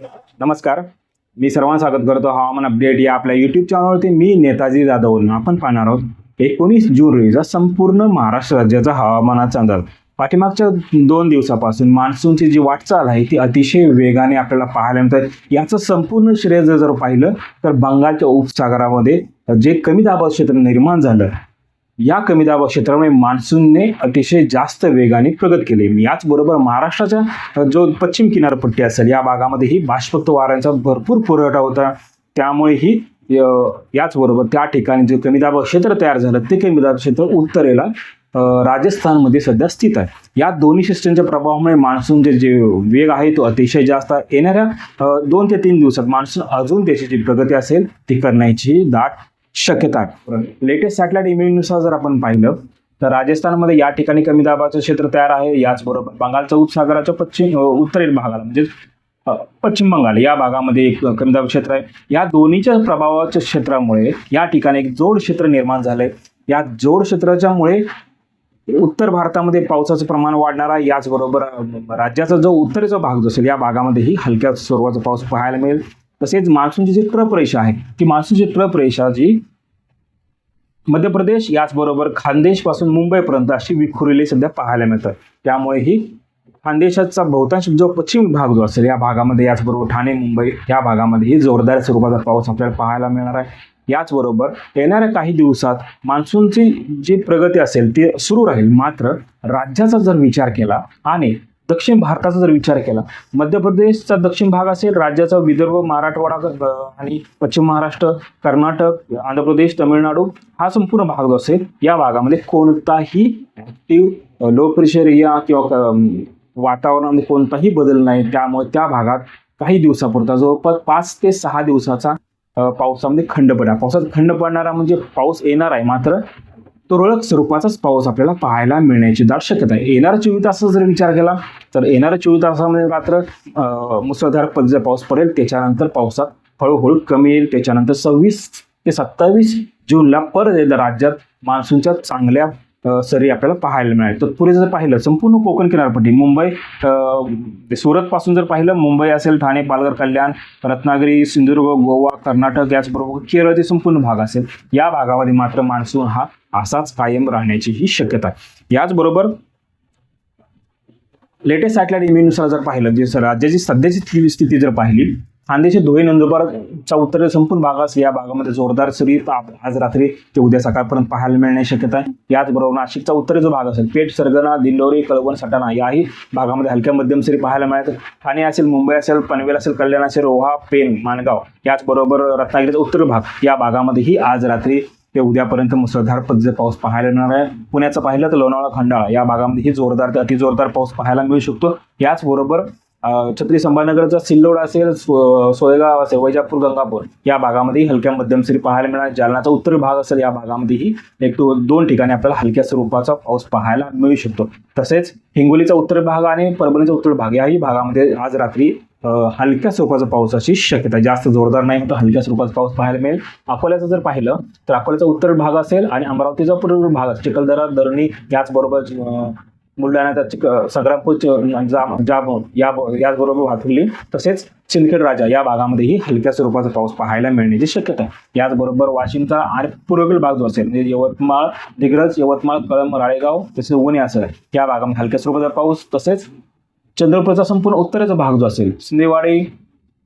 नमस्कार. मी सर्वांना स्वागत करतो. हवामान अपडेट या आपल्या यूट्यूब चॅनलवरती मी नेताजी जाधव. आपण पाहणार आहोत एकोणीस जून रोजीचा संपूर्ण महाराष्ट्र राज्याचा हवामानाचा अंदाज. पाठीमागच्या दोन दिवसापासून मान्सूनची जी वाटचाल आहे ती अतिशय वेगाने आपल्याला पाहायला मिळतात याचं संपूर्ण श्रेय जर पाहिलं तर बंगालच्या उपसागरामध्ये जे कमी दाबाचं क्षेत्र निर्माण झालं या कमी दाबा क्षेत्रामुळे मान्सूनने अतिशय जास्त वेगाने प्रगत केले. याचबरोबर महाराष्ट्राच्या जो पश्चिम किनारपट्टी असेल या भागामध्येही बाष्पक्त वाऱ्यांचा भरपूर पुरवठा होता. त्यामुळेही याचबरोबर त्या ठिकाणी जे कमी दाबा क्षेत्र तयार झालं ते कमी दाब क्षेत्र उत्तरेला राजस्थानमध्ये सध्या स्थित आहे. या दोन्ही सिस्टमच्या प्रभावामुळे मान्सूनचे जे वेग आहे तो अतिशय जास्त येणाऱ्या दोन ते तीन दिवसात मान्सून अजून देशाची प्रगती असेल ती करण्याची दाट शक्यता आहे. लेटेस्ट सॅटेलाइट इमेजनुसार जर आपण पाहिलं तर राजस्थानमध्ये या ठिकाणी कमी दाबाचं क्षेत्र तयार आहे. याचबरोबर बंगालच्या उपसागराच्या पश्चिम उत्तरेल भागाला म्हणजे पश्चिम बंगाल या भागामध्ये एक कमी दाब क्षेत्र आहे. या दोन्हीच्या प्रभावाच्या क्षेत्रामुळे या ठिकाणी एक जोड क्षेत्र निर्माण झालंय. या जोड क्षेत्राच्यामुळे उत्तर भारतामध्ये पावसाचं प्रमाण वाढणार आहे. याचबरोबर राज्याचा जो उत्तरेचा भाग जो असेल या भागामध्येही हलक्या स्वरूपाचा पाऊस पाहायला मिळेल. तसेच मान्सूनची जी ट्रप रेषा आहे ती मान्सूनची ट्रप रेषा जी मध्य प्रदेश याचबरोबर खानदेशपासून मुंबईपर्यंत अशी विखुरलेली सध्या पाहायला मिळतात. त्यामुळे ही खानदेशाचा बहुतांश जो पश्चिम भाग जो असेल या भागामध्ये याचबरोबर ठाणे मुंबई या भागामध्येही जोरदार स्वरूपाचा पाऊस आपल्याला पाहायला मिळणार आहे. याचबरोबर येणाऱ्या काही दिवसात मान्सूनची जी प्रगती असेल ती सुरू राहील. मात्र राज्याचा जर विचार केला आणि दक्षिण भारताचा जर विचार केला मध्य प्रदेशचा दक्षिण भाग असेल राज्याचा विदर्भ मराठवाडा आणि पश्चिम महाराष्ट्र कर्नाटक आंध्र प्रदेश तमिळनाडू हा संपूर्ण भाग जो असेल या भागामध्ये कोणताही ॲक्टिव्ह लो प्रेशर या किंवा वातावरणामध्ये कोणताही बदल नाही. त्यामुळे त्या भागात काही दिवसापुरता जवळपास पाच ते सहा दिवसाचा पावसामध्ये खंड पडणार. पावसात खंड पडणारा म्हणजे पाऊस येणार आहे मात्र तुरळक स्वरूपाचाच पाऊस आपल्याला पाहायला मिळण्याची दाट शक्यता आहे. येणाऱ्या चोवीस तासाचा जर विचार केला तर येणाऱ्या चोवीस तासामध्ये मात्र मुसळधार पद्धतीचा पाऊस पडेल त्याच्यानंतर पावसात हळूहळू कमी येईल. त्याच्यानंतर सव्वीस ते सत्तावीस जूनला परत एकदा राज्यात मान्सूनच्या चांगल्या सरी आपल्याला पाहायला मिळेल तत्पूर्वी जर पाहिलं संपूर्ण कोकण किनारपट्टी मुंबई सुरत पासून जर पाहिलं मुंबई असेल ठाणे पालघर कल्याण रत्नागिरी सिंधुदुर्ग गोवा कर्नाटक याचबरोबर केरळचे संपूर्ण भाग असेल या भागामध्ये मात्र मान्सून हा असाच कायम राहण्याची ही शक्यता आहे. याचबरोबर लेटेस्ट सॅटेलाइट इमेजनुसार जर पाहिलं जे राज्याची सध्याची स्थिती- स्थिती जर पाहिली खानदेशी धुळे नंदुरबारचा उत्तर संपूर्ण भाग असेल या भागामध्ये जोरदार सरी आज रात्री ते उद्या सकाळपर्यंत पाहायला मिळण्याची शक्यता आहे. याचबरोबर नाशिकचा उत्तरेचा भाग असेल पेठ सरगणा दिंडोरी कळवण सटाणा याही भागामध्ये हलक्या मध्यम सरी पाहायला मिळतात. ठाणे असेल मुंबई असेल पनवेल असेल कल्याण असेल रोहा पेन माणगाव याचबरोबर रत्नागिरीचा उत्तर भाग या भागामध्येही आज रात्री ते उद्यापर्यंत मुसळधार पद्धतीचा पाऊस पाहायला मिळणार आहे. पुण्याचं पाहिलं तर लोणावळा खंडाळा या भागामध्येही जोरदार ते अतिजोरदार पाऊस पाहायला मिळू शकतो. याचबरोबर छत्री संभाजीनगरचा सिल्लोड असेल सो- सोयगाव असेल वैजापूर गंगापूर या भागामध्येही हलक्या मध्यम सरी पाहायला मिळणार. जालनाचा उत्तर भाग असेल या भागामध्येही एक दोन ठिकाणी आपल्याला हलक्या स्वरूपाचा पाऊस पाहायला मिळू शकतो. तसेच हिंगोलीचा उत्तर भाग आणि परभणीचा उत्तर भाग याही भागामध्ये आज रात्री हलक्या स्वरूपाचा पावसाची शक्यता आहे. जास्त जोरदार नाही मात्र हलक्या स्वरूपाचा पाऊस पाहायला मिळेल अकोल्याचं जर पाहिलं तर अकोल्याचा उत्तर भाग असेल आणि अमरावतीचा पूर्व भाग असेल चिखलदरा दरणी याचबरोबर बुलढाण्याचा चिक संग्रामपूर च- या याचबरोबर वाहतुली तसेच सिंदखेड राजा या भागामध्येही हलक्या स्वरूपाचा पाऊस पाहायला मिळण्याची शक्यता आहे याचबरोबर वाशिमचा आणि पूर्वेकडील भाग जो असेल म्हणजे यवतमाळ दिग्रज यवतमाळ कळंब राळेगाव तसेच उगणे असेल या भागामध्ये हलक्या स्वरूपाचा पाऊस तसेच चंद्रपूरचा संपूर्ण उत्तरेचा भाग जो असेल सिंधेवाडी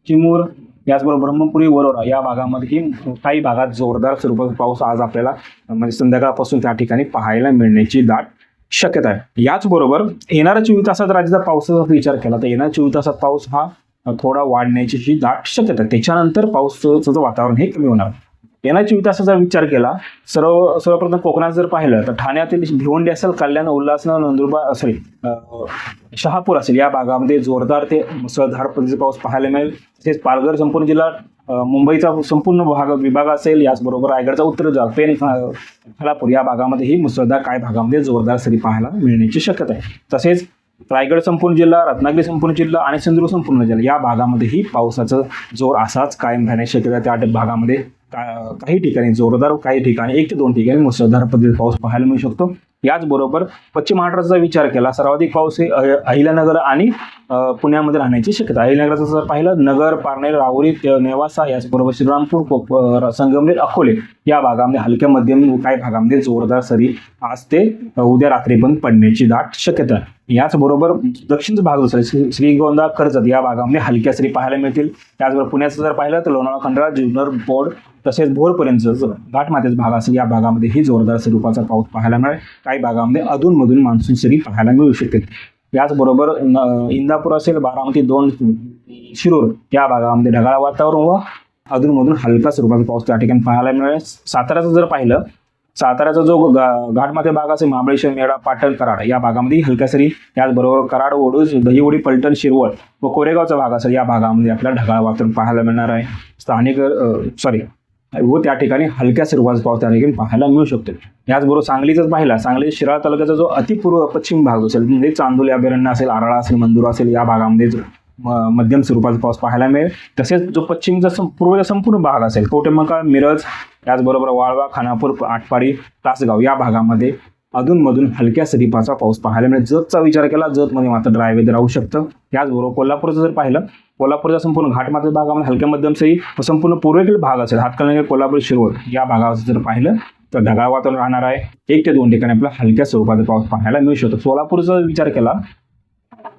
चिमूर याचबरोबर ब्रह्मपुरी वरोरा या भागामध्येही काही भागात जोरदार स्वरूपाचा पाऊस आज आपल्याला म्हणजे संध्याकाळपासून त्या ठिकाणी पाहायला मिळण्याची दाट शक्यता आहे. याचबरोबर येणाऱ्या चोवीस तासात राज्याचा पावसाचा विचार केला तर येणाऱ्या चोवीस तासात पाऊस हा थोडा वाढण्याची जी दाट शक्यता आहे त्याच्यानंतर पावसाचं वातावरण हे कमी होणार. येण्याच्या विकासाचा विचार केला सर्व सर्वप्रथम कोकणात जर पाहिलं तर ठाण्यातील भिवंडी असेल कल्याण उल्हासनगर नंदुरबार सॉरी शहापूर असेल या भागामध्ये जोरदार ते मुसळधार पद्धतीचा पाऊस पाहायला मिळेल. तसेच पालघर संपूर्ण जिल्हा मुंबईचा संपूर्ण भाग विभाग असेल याचबरोबर रायगडचा उत्तर जाग पेन खलापूर खालापूर या भागामध्येही मुसळधार काही भागामध्ये जोरदार सरी पाहायला मिळण्याची शक्यता आहे. तसेच रायगड संपूर्ण जिल्हा रत्नागिरी संपूर्ण जिल्हा आणि सिंधुदुर्ग संपूर्ण जिल्हा या भागामध्येही पावसाचा जोर असाच कायम राहण्याची शक्यता त्या भागामध्ये काही ठिकाणी जोरदार काही ठिकाणी एक ते दोन ठिकाणी मुसळधार पद्धतीत पाऊस पाहायला मिळू शकतो. याचबरोबर पश्चिम महाराष्ट्राचा विचार केला सर्वाधिक पाऊस हे अहिल्यानगर आणि पुण्यामध्ये राहण्याची शक्यता अहिल्यानगरचं जर पाहिलं नगर पारनेर राहुरी नेवासा याचबरोबर श्रीरामपूर कोप- संगमनेर अकोले या भागामध्ये हलक्या मध्यम काही भागामध्ये जोरदार सरी आज ते उद्या उद्या रात्रीपर्यंत पडण्याची दाट शक्यता याचबरोबर दक्षिणचा भाग जो श्री- श्रीगोंदा कर्जत या भागामध्ये हलक्या सरी पाहायला मिळतील. त्याचबरोबर पुण्याचं जर पाहिलं तर लोणावळा खंडाळा जुन्नर बोर्ड तसेच भोरपर्यंत घाटमातेचा भाग असेल या भागामध्ये ही जोरदार स्वरूपाचा पाऊस पाहायला मिळेल. काही भागामध्ये अधूनमधून मान्सून सरी पाहायला मिळू शकते. याचबरोबर इंदापूर असेल बारामती दोन शिरूर या भागामध्ये ढगाळ वातावरण व अधूनमधून हलका स्वरूपाचा पाऊस त्या ठिकाणी पाहायला मिळेल. साताऱ्याचं जर पाहिलं साताऱ्याचा जो गा- घाटमाथे भाग असेल महाबळेश्वर मेळा पाटण कराड या भागामध्ये हलक्या सरी त्याचबरोबर कराड ओढूस दहिवडी पलटण शिरवळ व कोरेगावचा भाग असेल या भागामध्ये आपल्याला ढगाळ वातावरण पाहायला मिळणार आहे. स्थानिक सॉरी व त्या ठिकाणी हलक्या स्वरूपाचा पाऊस त्या ठिकाणी पाहायला मिळू शकतो याचबरोबर सांगलीचाच पाहिला सांगली शिराळा तालुक्याचा जो अतिपूर्व पश्चिम भाग असेल म्हणजे चांदोली अभयारण्य असेल आराळा असेल मंदूर असेल या भागामध्ये म- मध्यम स्वरूपाचा पाऊस पाहायला मिळेल. तसेच जो पश्चिमचा सं- पूर्वचा संपूर्ण भाग असेल कवटेमंकाळ मिरज त्याचबरोबर वाळवा खानापूर आटपाडी तासगाव या भागामध्ये अधूनमधून हलक्या सरीपाचा पाऊस पाहायला मिळेल. जतचा विचार केला जतमध्ये मात्र ड्राय वेदर राहू शकतं. त्याचबरोबर कोल्हापूरचं जर पाहिलं कोल्हापूरचा संपूर्ण घाटमाथ्या भागामध्ये हलक्या मध्यम व संपूर्ण पूर्वेकडील भाग असेल हातकणंगले कोल्हापूर शिरोळ या भागावर जर पाहिलं तर ढगाळ वातावरण राहणार आहे. एक ते दोन ठिकाणी आपल्याला हलक्या स्वरूपाचा पाऊस पाहायला मिळू शकतो. सोलापूरचा विचार केला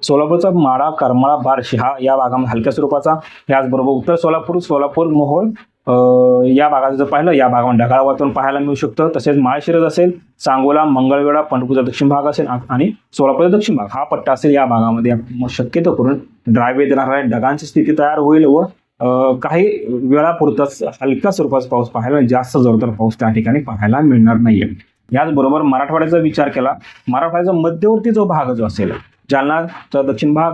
सोलापूरचा माडा करमाळा बार्शी हा या भागामध्ये हलक्या स्वरूपाचा. याचबरोबर उत्तर सोलापूर सोलापूर मोहोळ या भागाचं जर पाहिलं या भागामध्ये ढगाळ वातावरण पाहायला मिळू शकतं. तसेच माळशिरज असेल सांगोला मंगळवेढा पंढरपूरचा दक्षिण भाग असेल आणि सोलापूरचा दक्षिण भाग. हा पट्टा असेल या भागामध्ये. शक्यतो करून ड्रायवे वेदर ढगांची स्थिती तयार होईल व काही वेळापुरताच हलक्या स्वरूपाचा पाऊस पाहायला जास्त जोरदार पाऊस त्या ठिकाणी पाहायला मिळणार नाहीये. याचबरोबर मराठवाड्याचा विचार केला. मराठवाड्याचा मध्यवर्ती जो भाग जो असेल जालनाचा दक्षिण भाग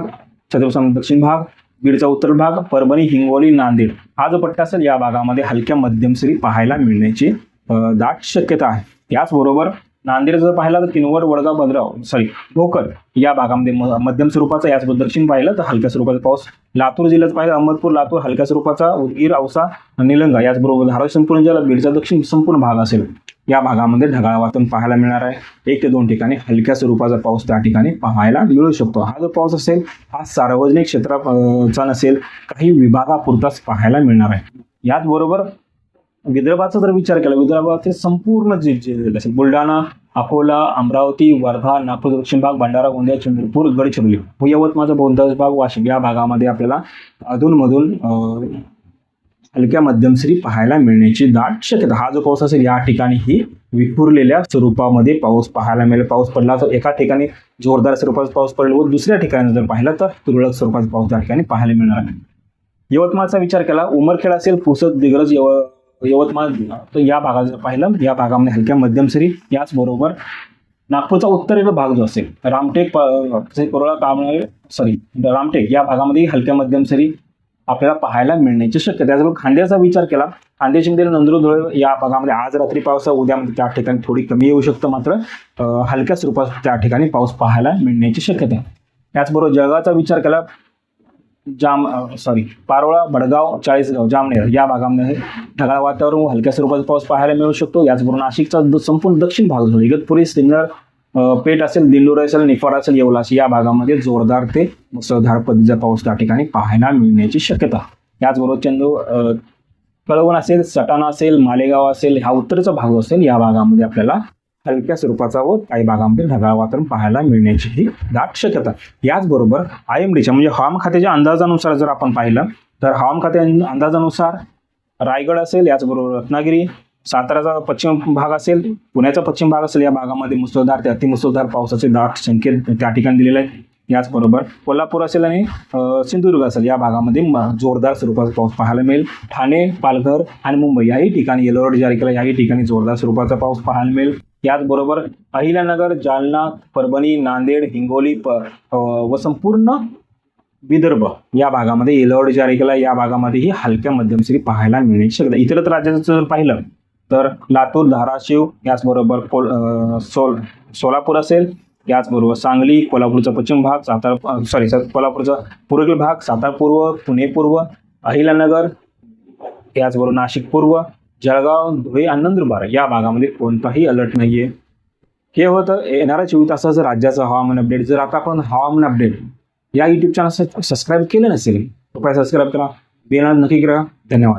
छत्रपती दक्षिण भाग बीडचा उत्तर भाग परभणी हिंगोली नांदेड. हा जो पट्टा असेल या भागामध्ये हलक्या मध्यम सरी पाहायला मिळण्याची दाट शक्यता आहे. त्याचबरोबर नांदेड जर पाहिला तर किनवट वडगाव भद्राव सॉरी भोकर या भागामध्ये म- मध्यम स्वरूपाचा याचबरोबर दक्षिण पाहिलं तर हलक्या स्वरूपाचा पाऊस. लातूर जिल्ह्यात पाहिलं अहमदपूर लातूर हलक्या स्वरूपाचा उदगीर औसा निलंगा याचबरोबर धारावी संपूर्ण जिल्ह्यात बीडचा दक्षिण संपूर्ण भाग असेल. या भागामध्ये ढगाळ वातावरण पाहायला मिळणार आहे. एक ते दोन ठिकाणी हलक्या स्वरूपाचा पाऊस त्या ठिकाणी पाहायला मिळू शकतो. हा जो पाऊस असेल हा सार्वजनिक क्षेत्राचा नसेल काही विभागापुरताच पाहायला मिळणार आहे. याचबरोबर विदर्भाचा जर विचार केला विदर्भाचे संपूर्ण जे जिल्हे असेल बुलढाणा अकोला अमरावती वर्धा नागपूर दक्षिण भाग भंडारा गोंदिया चंद्रपूर गडचिरोली व यवतमाळचा बहुतांश भाग वाशिम या भागामध्ये आपल्याला अधूनमधून हलक्या मध्यमसरी पाहायला मिळण्याची दाट शक्यता. हा जो पाऊस असेल या ठिकाणी ही विखुरलेल्या स्वरूपामध्ये पाऊस पाहायला मिळेल. पाऊस पडला तर एका ठिकाणी जोरदार स्वरूपाचा पाऊस पडेल व दुसऱ्या ठिकाणी जर पाहिलं तर तुरळक स्वरूपाचा पाऊस त्या ठिकाणी पाहायला मिळणार आहे. यवतमाळचा विचार केला. उमरखेड असेल पुसद दिग्रज यव यवतमाळ तर या भागात जर पाहिलं या भागामध्ये हलक्या मध्यम सरी याचबरोबर नागपूरचा उत्तरेला भाग जो असेल रामटेक प- कामळे सॉरी रामटेक या भागामध्ये हलक्या मध्यम सरी आपल्याला पाहायला मिळण्याची शक्यता त्याचबरोबर खांद्याचा विचार केला खांद्याची मध्ये नंदुरधुळे या भागामध्ये आज रात्री पावसा उद्यामध्ये त्या ठिकाणी थोडी कमी येऊ शकतं मात्र हलक्या स्वरूपात त्या ठिकाणी पाऊस पाहायला मिळण्याची शक्यता आहे. त्याचबरोबर जळगावचा विचार केला जाम सॉरी पारोळा बडगाव चाळीसगाव जामनेर या भागामध्ये ढगाळ वातावरण हलक्या स्वरूपाचा पाऊस पाहायला मिळू शकतो. याचबरोबर नाशिकचा द- संपूर्ण दक्षिण भाग जो इगतपुरी सिन्नर पेठ असेल दिंडोर असेल निफाड असेल येवला असेल या भागामध्ये जोरदार ते मुसळधार पद्धतीचा पाऊस त्या ठिकाणी पाहायला मिळण्याची शक्यता. याचबरोबर चंदू कळवण असेल सटाणा असेल मालेगाव असेल हा उत्तरेचा भाग असेल या भागामध्ये आपल्याला हलक्या स्वरूपाचा व काही भागामध्ये ढगाळ वातावरण पाहायला मिळण्याची ही दाट शक्यता. याचबरोबर आय एम डीच्या म्हणजे हवामान खात्याच्या अंदाजानुसार जर आपण पाहिलं तर हवामान खात्या अंदाजानुसार रायगड असेल याचबरोबर रत्नागिरी साताराचा पश्चिम भाग असेल पुण्याचा पश्चिम भाग असेल या भागामध्ये मुसळधार ते अतिमुसळधार पावसाचे दाट संकेत त्या ठिकाणी दिलेले आहेत. याचबरोबर कोल्हापूर असेल आणि सिंधुदुर्ग असेल या भागामध्ये म- जोरदार स्वरूपाचा पाऊस पाहायला मिळेल. ठाणे पालघर आणि मुंबई याही ठिकाणी येलो अलर्ट जारी केला याही ठिकाणी जोरदार स्वरूपाचा पाऊस पाहायला मिळेल. याचबरोबर अहिल्यानगर जालना परभणी नांदेड हिंगोली प व संपूर्ण विदर्भ या भागामध्ये येलो अलर्ट जारी केला. या भागामध्ये ही हलक्या मध्यमसरी पाहायला मिळण्याची शक्यता इतरत्र राज्याचं जर पाहिलं तर लातूर धाराशिव याचबरोबर कोल सोल सोलापूर असेल याचबरोबर सांगली कोल्हापूरचा पश्चिम भाग सातारा सॉरी कोल्हापूरचा पूर्वेकडील भाग सातारा पूर्व पुणे पूर्व अहिल्यानगर याचबरोबर नाशिक पूर्व जळगाव धुळे आणि नंदुरबार या भागामध्ये कोणताही अलर्ट नाही आहे हे होतं येणाऱ्या चोवीस तासाचं राज्याचं हवामान अपडेट जर आता आपण हवामान अपडेट या यूट्यूब चॅनल सबस्क्राईब केलं नसेल कृपया सबस्क्राईब करा. बेल नक्की करा. धन्यवाद.